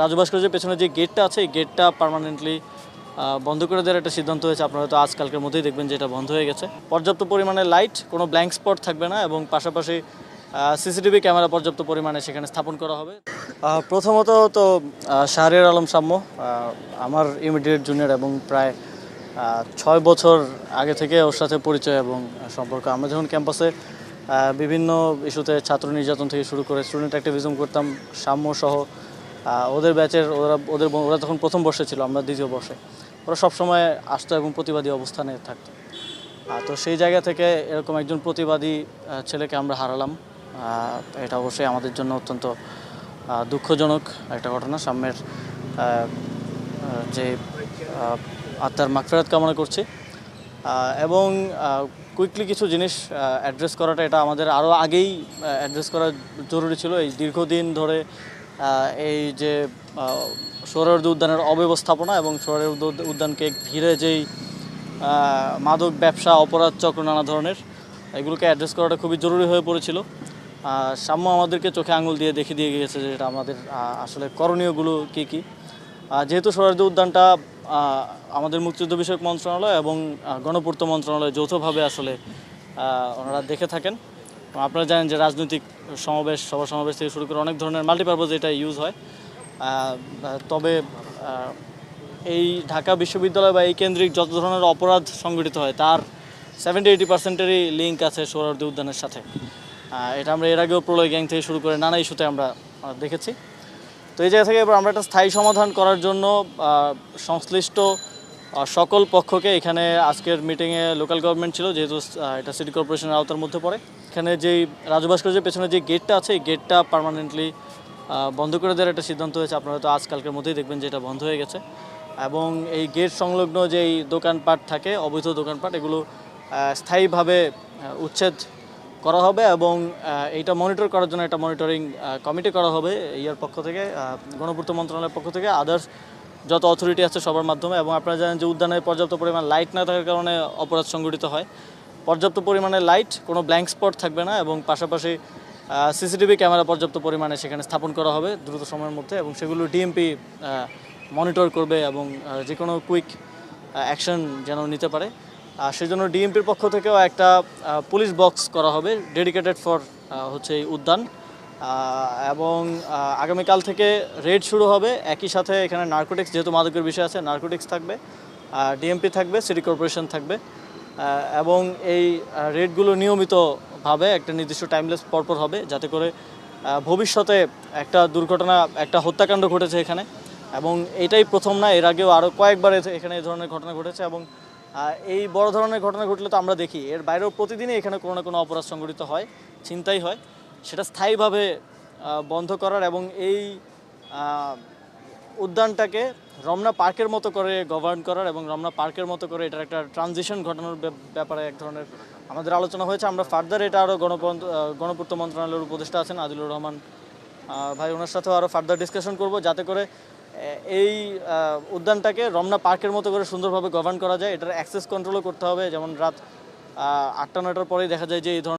রাজু ভাস্কর্যের পেছনে যে গেটটা আছে, এই গেটটা পার্মানেন্টলি বন্ধ করে দেওয়ার একটা সিদ্ধান্ত হয়েছে। আপনারা তো আজকালকের মধ্যেই দেখবেন যে এটা বন্ধ হয়ে গেছে। পর্যাপ্ত পরিমাণে লাইট কোনো ব্ল্যাঙ্ক স্পট থাকবে না এবং পাশাপাশি সিসিটিভি ক্যামেরা পর্যাপ্ত পরিমাণে সেখানে স্থাপন করা হবে। প্রথমত তো শাহরিয়ার আলম সাম্য আমার ইমিডিয়েট জুনিয়র এবং প্রায় ছয় বছর আগে থেকে ওর সাথে পরিচয় এবং সম্পর্ক। আমরা যখন ক্যাম্পাসে বিভিন্ন ইস্যুতে ছাত্র নির্যাতন থেকে শুরু করে স্টুডেন্ট অ্যাক্টিভিজম করতাম, সাম্য সহ ওদের ব্যাচের ওরা ওদের ওরা তখন প্রথম বর্ষে ছিল আমরা দ্বিতীয় বর্ষে ওরা সবসময় আসতো এবং প্রতিবাদী অবস্থানে থাকতো। তো সেই জায়গা থেকে এরকম একজন প্রতিবাদী ছেলেকে আমরা হারালাম। এটা অবশ্যই আমাদের জন্য অত্যন্ত দুঃখজনক একটা ঘটনা। আহ, যে আত্মার মাগফেরাত কামনা করছি। এবং কুইকলি কিছু জিনিস অ্যাড্রেস করাটা এটা আমাদের আরও আগেই অ্যাড্রেস করা জরুরি ছিল। এই দীর্ঘদিন ধরে এই যে সৌরার্দি উদ্যানের অব্যবস্থাপনা এবং সৌরার্দি উদ্যানকে ঘিরে যেই মাদক ব্যবসা, অপরাধ চক্র নানা ধরনের, এগুলোকে অ্যাড্রেস করাটা খুবই জরুরি হয়ে পড়েছিল। সাম্য আমাদেরকে চোখে আঙুল দিয়ে দেখে দিয়ে গিয়েছে যে এটা আমাদের আসলে করণীয়গুলো কী কী। যেহেতু সোহরার্দি উদ্যানটা আমাদের মুক্তিযুদ্ধ বিষয়ক মন্ত্রণালয় এবং গণপূর্ত মন্ত্রণালয় যৌথভাবে আসলে ওনারা দেখে থাকেন আপনারা জানেন যে রাজনৈতিক সমাবেশ, সভা সমাবেশ থেকে শুরু করে অনেক ধরনের মাল্টিপারপাজ এটা ইউজ হয়। তবে এই ঢাকা বিশ্ববিদ্যালয় বা এই কেন্দ্রিক যত ধরনের অপরাধ সংগঠিত হয়, তার সেভেন্টি এইটি পার্সেন্টেরই লিঙ্ক আছে সোহরাওয়ার্দী উদ্যানের সাথে। এটা আমরা এর আগেও প্রলয় গ্যাং থেকে শুরু করে নানা ইস্যুতে আমরা দেখেছি। তো এই জায়গা থেকে এবার আমরা একটা স্থায়ী সমাধান করার জন্য সংশ্লিষ্ট সকল পক্ষকে এখানে আজকের মিটিংয়ে লোকাল গভর্নমেন্ট ছিল, যেহেতু এটা সিটি কর্পোরেশনের আওতার মধ্যে পড়ে। এখানে যেই রাজু ভাস্কর্যের পেছনে যে গেটটা আছে, এই গেটটা পার্মানেন্টলি বন্ধ করে দেওয়ার একটা সিদ্ধান্ত হয়েছে। আপনারা তো আজকালকের মধ্যেই দেখবেন যে এটা বন্ধ হয়ে গেছে। এবং এই গেট সংলগ্ন যেই দোকানপাট থাকে, অবৈধ দোকানপাট, এগুলো স্থায়ীভাবে উচ্ছেদ করা হবে এবং এইটা মনিটর করার জন্য একটা মনিটরিং কমিটি করা হবে ইয়ার পক্ষ থেকে গণপূর্ত মন্ত্রণালয়ের পক্ষ থেকে। আদার্স যত অথরিটি আছে সবার মাধ্যমে এবং আপনারা জানেন যে উদ্যানে পর্যাপ্ত পরিমাণ লাইট না থাকার কারণে অপরাধ সংঘটিত হয়। পর্যাপ্ত পরিমাণে লাইট কোনো ব্ল্যাঙ্ক স্পট থাকবে না এবং পাশাপাশি সিসিটিভি ক্যামেরা পর্যাপ্ত পরিমাণে সেখানে স্থাপন করা হবে দ্রুত সময়ের মধ্যে এবং সেগুলো ডিএমপি মনিটর করবে এবং যে কোনো কুইক অ্যাকশন যেন নিতে পারে। আর সেই জন্য ডিএমপির পক্ষ থেকেও একটা পুলিশ বক্স করা হবে ডেডিকেটেড ফর হচ্ছে এই উদ্যান। এবং আগামীকাল থেকে রেড শুরু হবে। একই সাথে এখানে নার্কোটিক্স যেহেতু মাদকের বিষয় আছে নার্কোটিক্স থাকবে ডিএমপি থাকবে সিটি কর্পোরেশন থাকবে। এবং এই রেটগুলো নিয়মিতভাবে একটা নির্দিষ্ট টাইমলেস পরপর হবে যাতে করে ভবিষ্যতে একটা দুর্ঘটনা, একটা হত্যাকাণ্ড ঘটেছে এখানে। এবং এটাই প্রথম না, এর আগেও আরও কয়েকবার এখানে এই ধরনের ঘটনা ঘটেছে এবং এই বড় ধরনের ঘটনা ঘটলে তো আমরা দেখি। এর বাইরেও প্রতিদিনই এখানে কোনো না কোনো অপরাধ সংঘটিত হয় চিন্তাই হয়। সেটা স্থায়ীভাবে বন্ধ করার এবং এই উদ্যানটাকে রমনা পার্কের মতো করে গভর্ন করার এবং রমনা পার্কের মতো করে এটার একটা ট্রানজিশন ঘটানোর ব্যাপ- ব্যাপারে এক ধরনের আমাদের আলোচনা হয়েছে। আমরা ফার্দার এটা আরও গণপন্ত গণপূর্ত মন্ত্রণালয়ের উপদেষ্টা আছেন আদিলুর রহমান ভাই, ওনার সাথেও আরও ফার্দার ডিসকাশন করব যাতে করে এই উদ্যানটাকে রমনা পার্কের মতো করে সুন্দরভাবে গভর্ন করা যায়। এটার অ্যাক্সেস কন্ট্রোলও করতে হবে। যেমন রাত আটটা, নয়টার পরেই দেখা যায় যে এই ধরনের